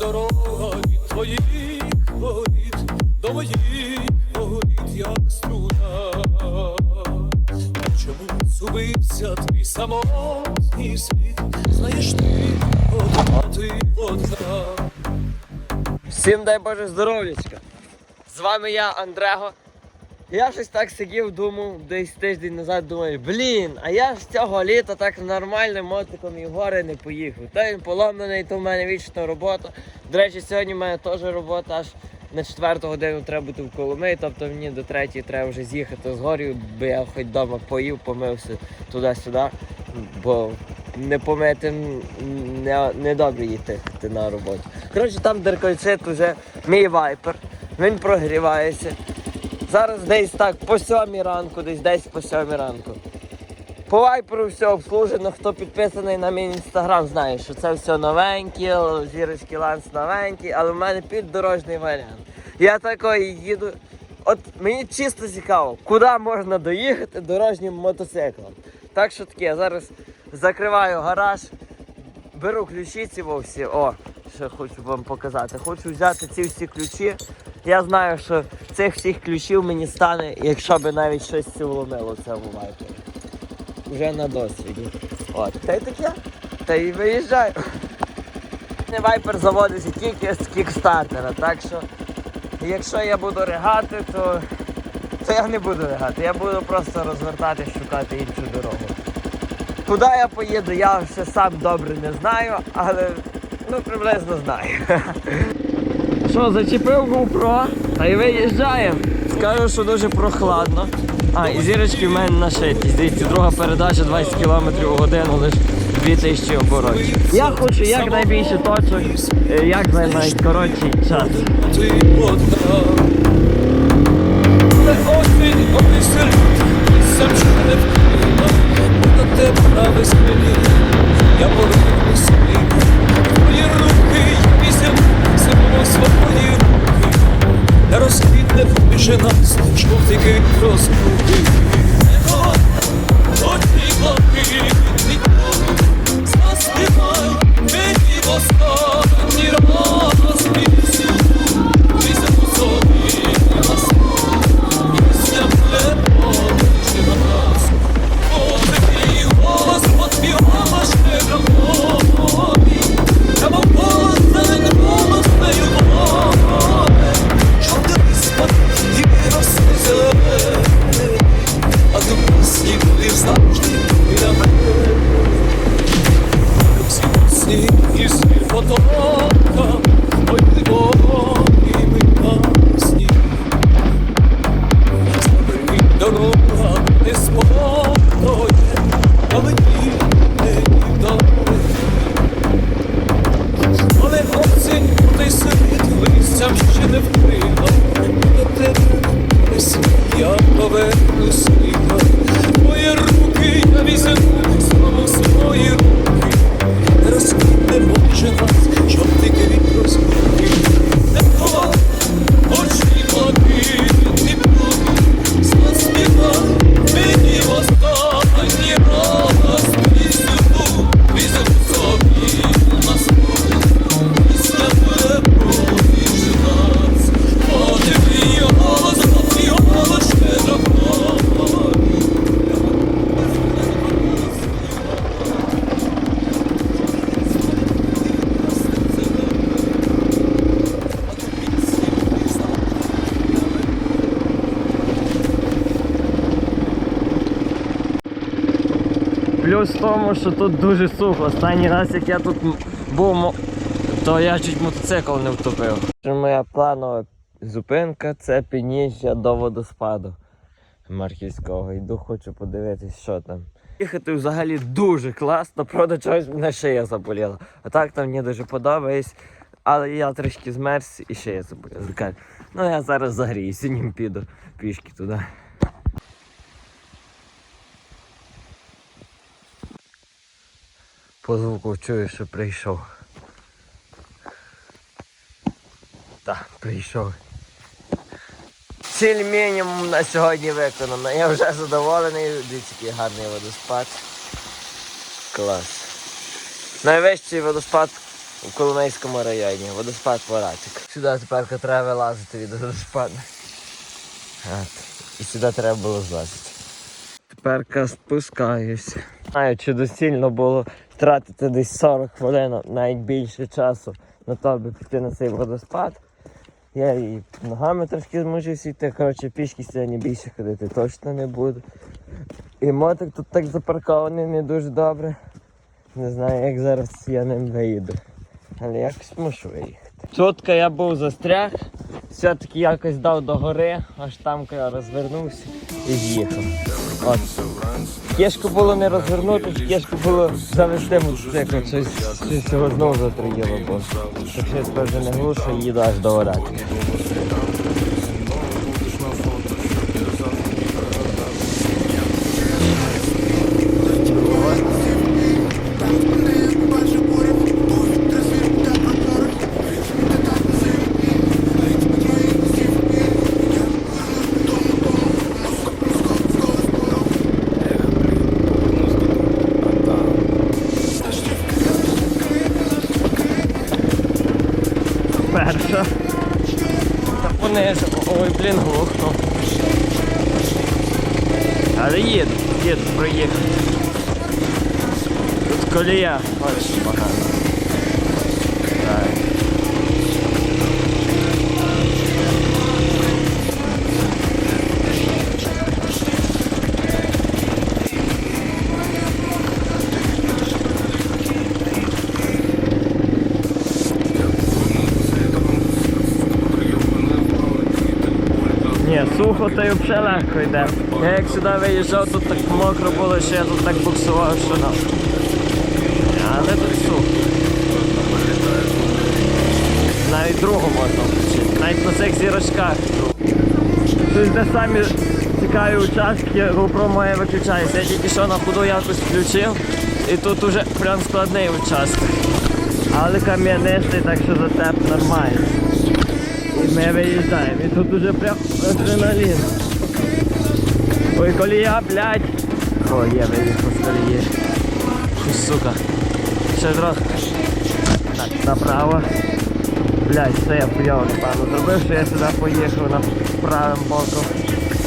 дорога від твоїх воріт до моїх воріт, як струна. Чому зубився твій самотній світ? Знаєш ти, одна ти одна. Всім дай Боже здоров'ячка. З вами я, Андрего. Я щось так сидів, думав, десь тиждень назад думаю, блін, а я ж цього літа так нормальним мотиком і гори не поїхав. Та він поломаний, то в мене вічна робота. До речі, сьогодні в мене теж робота аж на четверту годину треба бути в Коломиї, тобто мені до третьої треба вже з'їхати з горів, бо я хоч вдома поїв, помився туди-сюди, бо не помитим не, не добре їти на роботу. Коротше, там деркольцит уже мій вайпер, він прогрівається. Зараз десь так по сьомій ранку, десь десь по сьомій ранку. По вайперу все обслужено, хто підписаний на мій інстаграм, знає, що це все новеньке, зірочки ланс новенький, але в мене піддорожний варіант. Я такий їду. От мені чисто цікаво, куди можна доїхати дорожнім мотоциклом. Так що таке, я зараз закриваю гараж, беру ключі ці всі. О, що хочу вам показати. Хочу взяти ці всі ключі. Я знаю, що цих всіх ключів мені стане, якщо би навіть щось вломило цьому вайпері. Вже на досвіді. От, та й таке. Та й виїжджаю. Вайпер заводиться тільки з кікстартера, так що якщо я буду ригати, то, то я не буду ригати, я буду просто розвертатись, шукати іншу дорогу. Куди я поїду, я ще сам добре не знаю, але ну приблизно знаю. Що, зачепив GoPro, та й виїжджаємо. Скажу, що дуже прохладно. А, і зірочки в мене нашиті. Дивіться, друга передача 20 км в годину, лише 2000 оборотів. Я хочу якнайбільше точок, е, як на найкоротший час. ти одна. Що тут дуже сухо. Останній раз, як я тут був, то я чуть мотоцикл не втопив. Моя планова зупинка це підніжжя до водоспаду Марківського. Йду, хочу подивитись, що там. Їхати взагалі дуже класно, правда, чогось мене шия заболіла. А так там мені дуже подобається. Але я трішки змерз і шия заболіла. Ну я зараз загріюся, ним піду пішки туди. По звуку чую, що прийшов. Так, прийшов. Ціль мінімум на сьогодні виконано. Я вже задоволений. Дивіться, який гарний водоспад. Клас. Найвищий водоспад у Коломейському районі. Водоспад Воратик. Сюди тепер треба вилазити від водоспаду. От. І сюди треба було злазити. Тепер спускаюсь. Знаю, чи доцільно було втратити десь 40 хвилин, навіть більше часу на те, аби піти на цей водоспад. Я і ногами трошки змучився йти, коротше, пішки сьогодні більше ходити точно не буду. І мотик тут так запаркований не дуже добре. Не знаю, як зараз я ним виїду. Але якось мушу виїхати. Чутка я був застряг, все-таки якось дав до гори, аж там я розвернувся і з'їхав. Кішку було не розвернути, кішку було завести мотоцикл, щось, щось його знову затриїло, бо так що я тепер вже не глушу, їду аж до Оратки. Колія. Ось погано. Так. Ні, сухо то й взагалі легко йде. Я як сюди виїжджав, тут так мокро було, що я тут так буксував, що на. Але тут сухо. Навіть другу можна. Навіть на цих зірочках. Тут де самі цікаві участки, GoPro моє виключається. Я тільки що на ходу якось включив. І тут уже прям складний участок. Але кам'янистий, так що затеп нормально. І ми виїжджаємо. І тут уже прям адреналін. Ой, колія, блядь. О, є, виїхав з колії. Сука. Ще трохи. Так, направо. Блядь, це я хуйово напевно зробив, що я сюди поїхав на правим боком.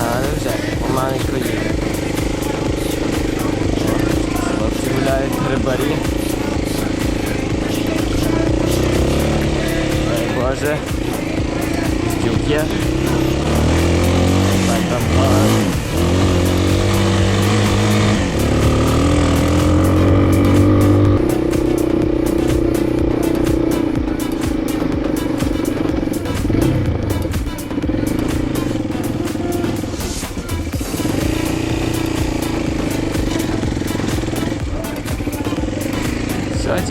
Але вже помаленьку їде. Хлопці гуляють рибарі. Дай Боже. Дюки.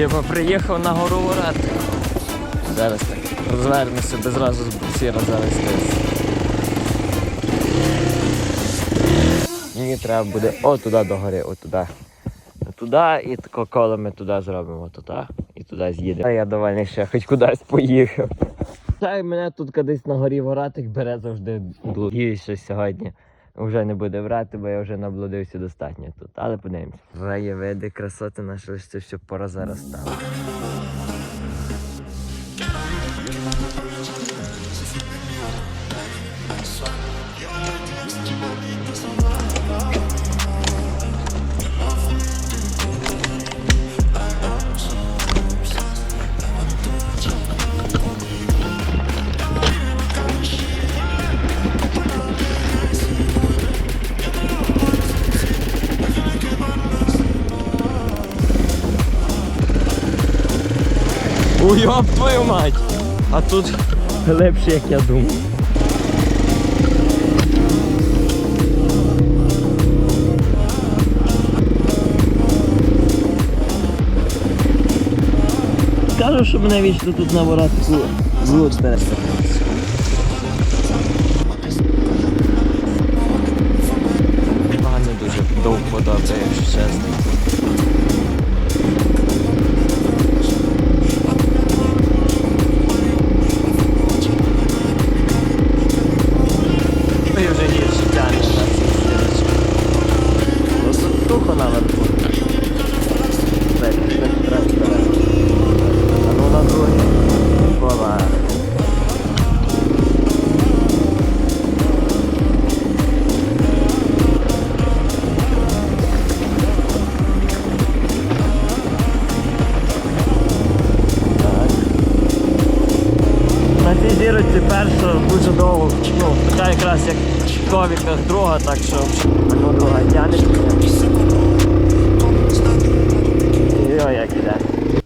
Типу, приїхав на гору Ворат. Зараз так розвернуся, без зразу з буксира завестися. Мені треба буде отуди до гори, отуди. Туди і коло ми туди зробимо, туди і туди з'їдемо. А я довольний, я хоч кудись поїхав. Та мене тут кудись на горі воратик бере завжди блудію, що сьогодні вже не буде брати, бо я вже наблудився достатньо тут. Але подивимось. Краєвиди, красоти наші, це все пора заростало. А тут лепше, як я думав. Кажу, що мене вічно тут на воротку блуд пересипався. Ковіках так що а ну друга. Йо, як іде.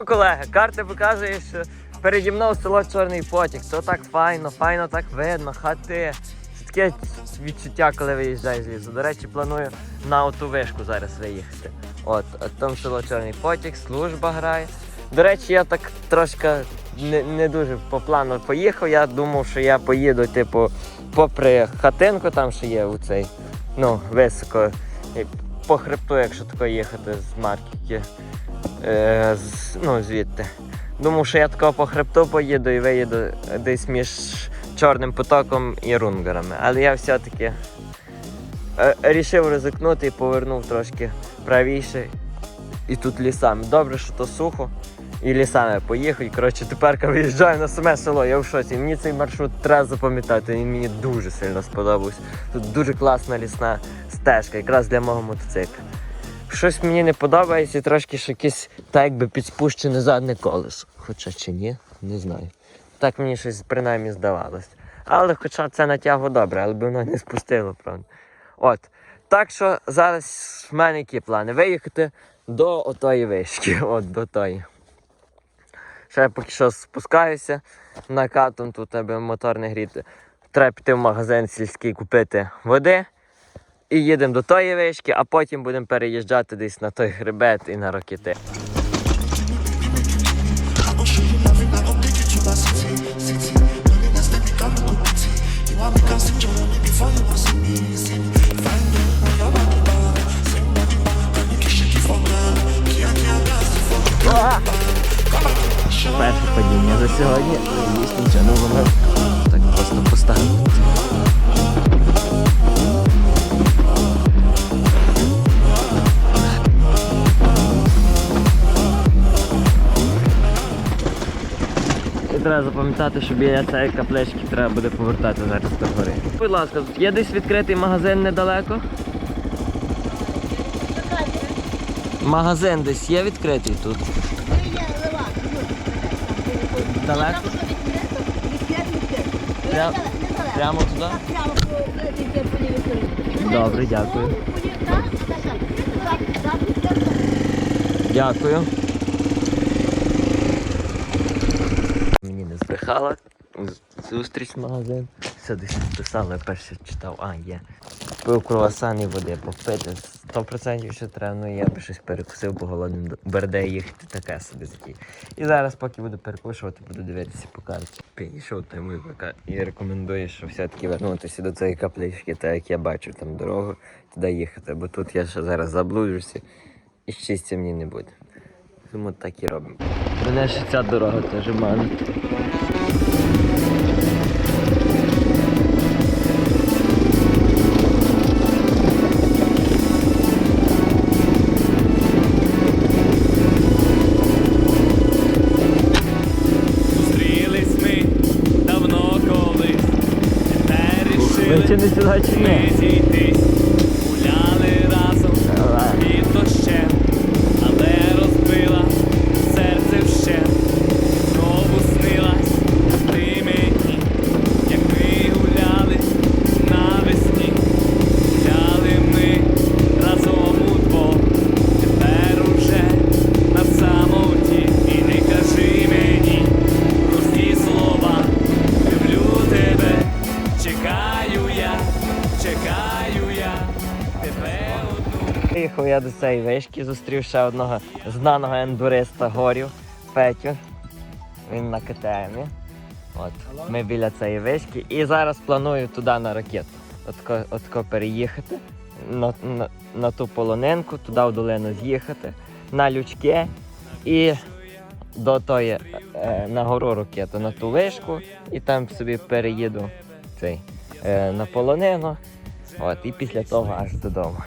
Колеги, карти показує, що переді мною село Чорний Потік. То так файно, файно так видно, хати. Таке відчуття, коли виїжджаєш з лісу. До речі, планую на оту вишку зараз виїхати. От, от там село Чорний Потік, служба грає. До речі, я так трошки не, не дуже по плану поїхав. Я думав, що я поїду, типу, попри хатинку, там що є у цей, ну, високо, по хребту, якщо тако їхати з Марківки. Е, з, ну, звідти. Думав, що я такого по хребту поїду і виїду десь між Чорним потоком і рунгарами. Але я все-таки е, рішив ризикнути і повернув трошки правіше. І тут лісами. Добре, що то сухо. І лісами поїхав. Коротше, тепер виїжджаю на саме село. Я в шоці. Мені цей маршрут треба запам'ятати. Він мені дуже сильно сподобався. Тут дуже класна лісна стежка, якраз для мого мотоцикла. Щось мені не подобається, трошки ж якесь так якби підспущене задне колесо. Хоча чи ні, не знаю. Так мені щось принаймні здавалось. Але хоча це натягу добре, але б воно не спустило, правда. От. Так що зараз в мене які плани? Виїхати до отої вишки. От до тої. Ще поки що спускаюся накатом, тут аби мотор не гріти. Треба піти в магазин сільський купити води. І їдемо до тої вишки, а потім будемо переїжджати десь на той хребет і на ракети. Перше падіння за сьогодні, надіюсь, нічого не вимив. Так просто поставив. І треба запам'ятати, що біля цієї каплички треба буде повертати зараз до гори. Будь ласка, є десь відкритий магазин недалеко? Магазин десь є відкритий тут. Далеко? Пря- Прямо туди? Добре, дякую. Дякую. Мені не збрехала. з- Зустріч магазин. Все десь написали, я перше читав, а є. Пив круасан і води попити. 100% що треба, ну я би щось перекусив, бо голодним Берде їхати таке собі такий. І зараз, поки буду перекушувати, буду дивитися по карті. Той мій ВК і рекомендує, що все-таки вернутися до цієї каплички, так як я бачу там дорогу, туди їхати, бо тут я ще зараз заблуджуся і щастя мені не буде. Тому так і робимо. Мене ще ця дорога теж мане. 살찌네. Приїхав я до цієї вишки, зустрів ще одного знаного ендуриста горів Петю. Він на КТМі. От. Ми біля цієї вишки. І зараз планую туди на ракету. Отко, отко переїхати на, на, на ту полонинку, туди в долину з'їхати, на лючки і до тої е, на гору ракету, на ту вишку, і там собі переїду цей, е, на полонину. От, і після того аж додому.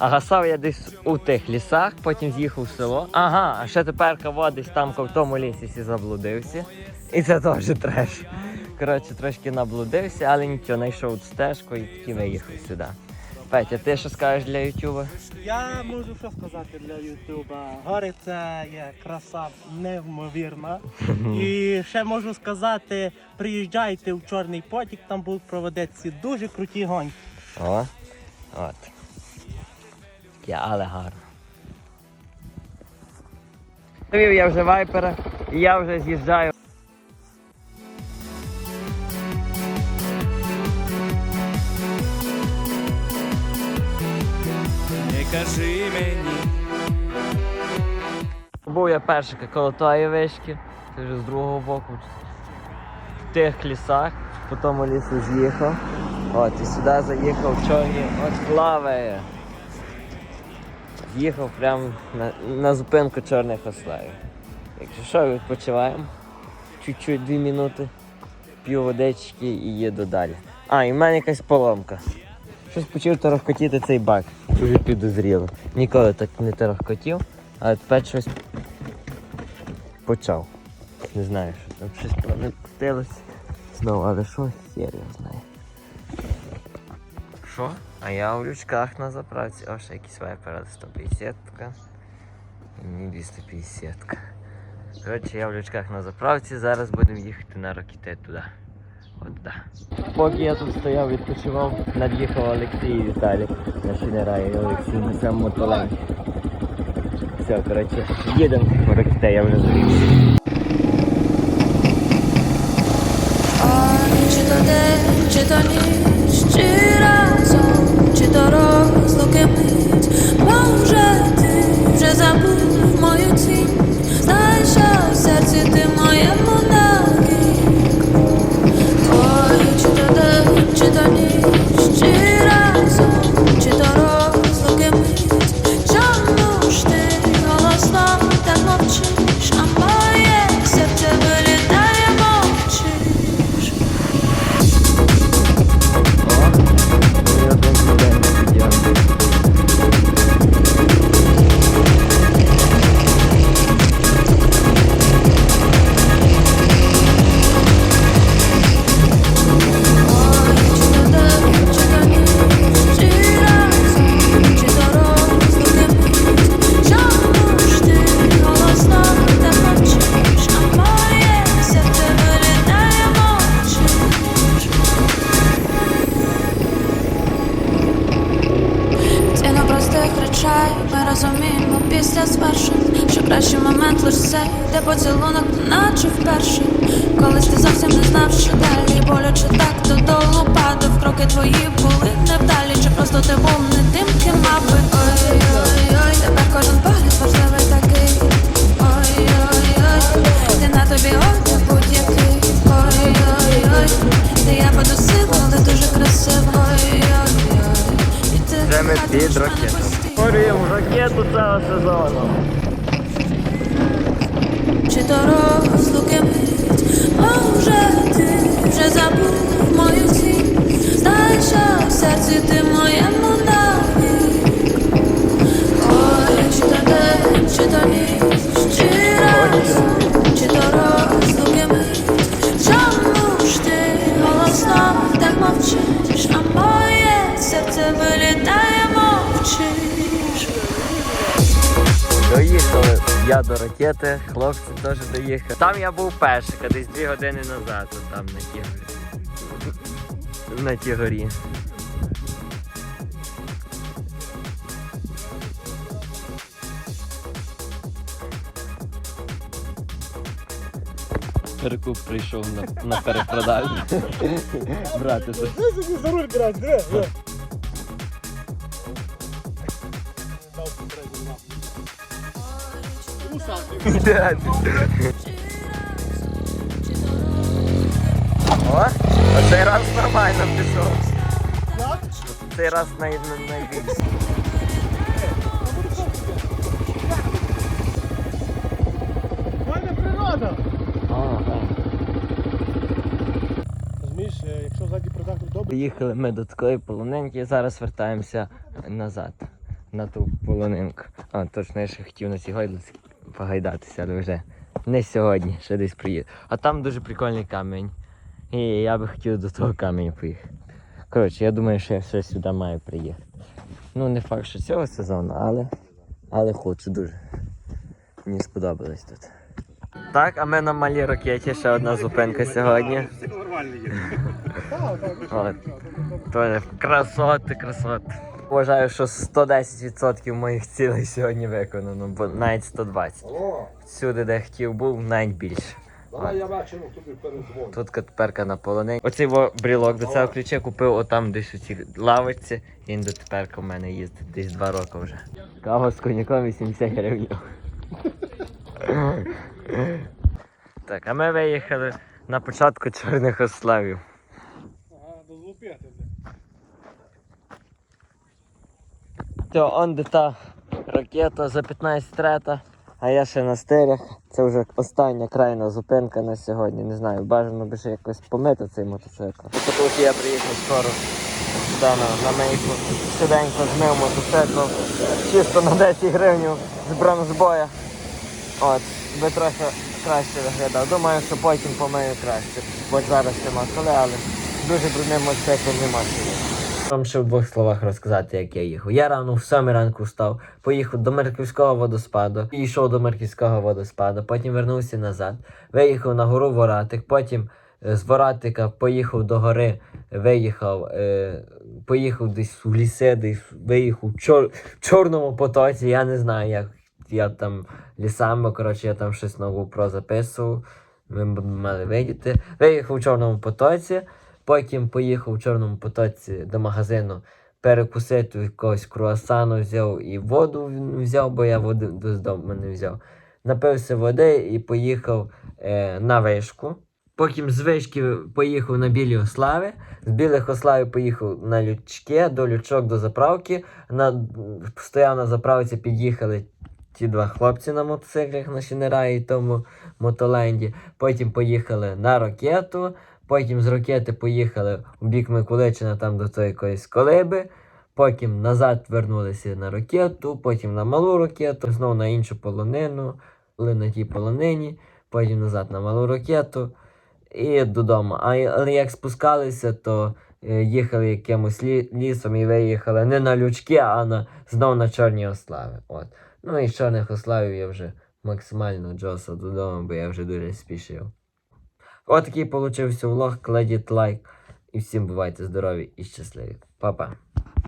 А гасав я десь у тих лісах, потім з'їхав в село. Ага, а ще тепер кого десь там в тому лісі сі заблудився. І це теж треш. Коротше, трошки наблудився, але нічого, знайшов стежку і таки виїхав сюди. Петя, ти що скажеш для Ютуба? Я можу що сказати для Ютуба. Гори це є краса неймовірна. І ще можу сказати, приїжджайте в Чорний потік, там будуть проводитися дуже круті гонки. О, от. Таке, але гарно. Завів я вже вайпера, і я вже з'їжджаю. Не кажи мені, Був я перший коло тої вишки, це вже з другого боку. В тих лісах, по тому лісу з'їхав. От, і сюди заїхав чорні от лави. З'їхав прямо на, на зупинку чорних ославів. Якщо що, відпочиваємо. Чуть-чуть дві минути, п'ю водички і їду далі. А, і в мене якась поломка. Щось почав торохкотіти цей бак. Дуже підозріло. Ніколи так не торохкотів, а тепер щось почав. Не знаю, що там щось прокотилось. Знову, але що хер його знає. Що? А я у лючках на заправці. О, ще якісь вайпера 150 і мені 250 Коротше, я в лючках на заправці, зараз будемо їхати на ракети туди. От туди. Поки я тут стояв, відпочивав, над'їхав Олексій і Віталій на Шинерає, і Олексій на цьому мотолені. Все, коротше, їдемо в ракети, я вже. Ой, чи то день, чи то ніч, чи разом, чи то розлуки мить, може ти вже забув простих ми розуміємо після звершень, що кращий момент лиш цей, де поцілунок, наче вперше. Колись ти зовсім не знав, що далі боляче так додолу падав. Кроки твої були невдалі, чи просто ти був не тим, ким мав би. Ой-ой-ой, тепер кожен погляд важливий такий. Ой-ой-ой, ти на тобі одяг будь-який. Ой-ой-ой, ти я буду силу, але дуже красиво. Ой-ой-ой, і ти Вже мене ракету. цього сезону. Чи то розлуки мить, може ти вже забув мою цінь, знай, що в серці ти моєму навік. Ой, чи то день, чи то ніч, чи разом, чи то розлуки мить, чому ж ти голосно так мовчиш, а моє серце вилітає Доїхали я до ракети, хлопці теж доїхали. Там я був перший, десь дві години назад, там на тій. На тій горі. Перекуп прийшов на, на перепродажу. Брати, За руль грати, О, оцей раз нормально пішов. Цей раз най, най, найбільше. Розумієш, е, якщо ззаді продактор добре, Приїхали ми до такої полонинки, зараз вертаємося назад на ту полонинку. А, точно, я ще хотів на цій гойдалці погайдатися, але вже не сьогодні, ще десь приїду. А там дуже прикольний камінь. І я би хотів до того каменю поїхати. Коротше, я думаю, що я ще сюди маю приїхати. Ну, не факт, що цього сезону, але, але хочу дуже. Мені сподобалось тут. Так, а ми на малій ракеті, ще одна зупинка сьогодні. От. Тоже красоти, красоти. Вважаю, що 110% моїх цілей сьогодні виконано, бо навіть 120. Всюди, де хотів був, навіть більше. Давай я вечором тобі передзвоню. Тут теперка на полонині. Оцей во брілок до цього ключа купив отам десь у цій лавочці. Він до теперка в мене їздить десь два роки вже. Кава з коньяком 80 гривень. так, а ми виїхали на початку чорних ославів. Ага, дозлупити. Все, он де та ракета за 15 трета, а я ще на стирях. Це вже остання крайна зупинка на сьогодні. Не знаю, бажано би ще якось помити цей мотоцикл. Що я приїхав скоро сюди на, мейку. Швиденько змив мотоцикл. Чисто на 10 гривень з бронзбоя. От, би трохи краще виглядав. Думаю, що потім помию краще. Бо зараз нема коли, але дуже брудний мотоцикл нема сьогодні. Вам ще в двох словах розказати, як я їхав. Я рано в 7 ранку встав, поїхав до Мерківського водоспаду, і йшов до Мерківського водоспаду, потім вернувся назад, виїхав на гору Воратик, потім е, з Воратика поїхав до гори, виїхав, е, поїхав десь в ліси, десь виїхав в, чор, в Чорному потоці, я не знаю, як я там лісами, коротше, я там щось на GoPro записував, ми мали видіти. Виїхав в Чорному потоці. Потім поїхав в Чорному потоці до магазину перекусити якогось круасану, взяв і воду взяв, бо я води з дому не взяв. Напився води і поїхав е, на вишку. Потім з вишки поїхав на Білі Ослави. З Білих Ославів поїхав на Лючки, до Лючок до заправки. На, стояв на заправці, під'їхали ті два хлопці на мотоциклах на Шинераї і тому мотоленді. Потім поїхали на ракету. Потім з ракети поїхали у бік Миколичина там до тої якоїсь колиби. Потім назад вернулися на ракету, потім на малу ракету, знову на іншу полонину, на тій полонині, потім назад на малу ракету і додому. А, але як спускалися, то е, їхали якимось лі, лісом і виїхали не на лючки, а на, знов на Чорні Ослави. От. Ну і з Чорних Ославів я вже максимально джосав додому, бо я вже дуже спішив. От такий получився влог. Кладіть лайк. І всім бувайте здорові і щасливі. Па-па.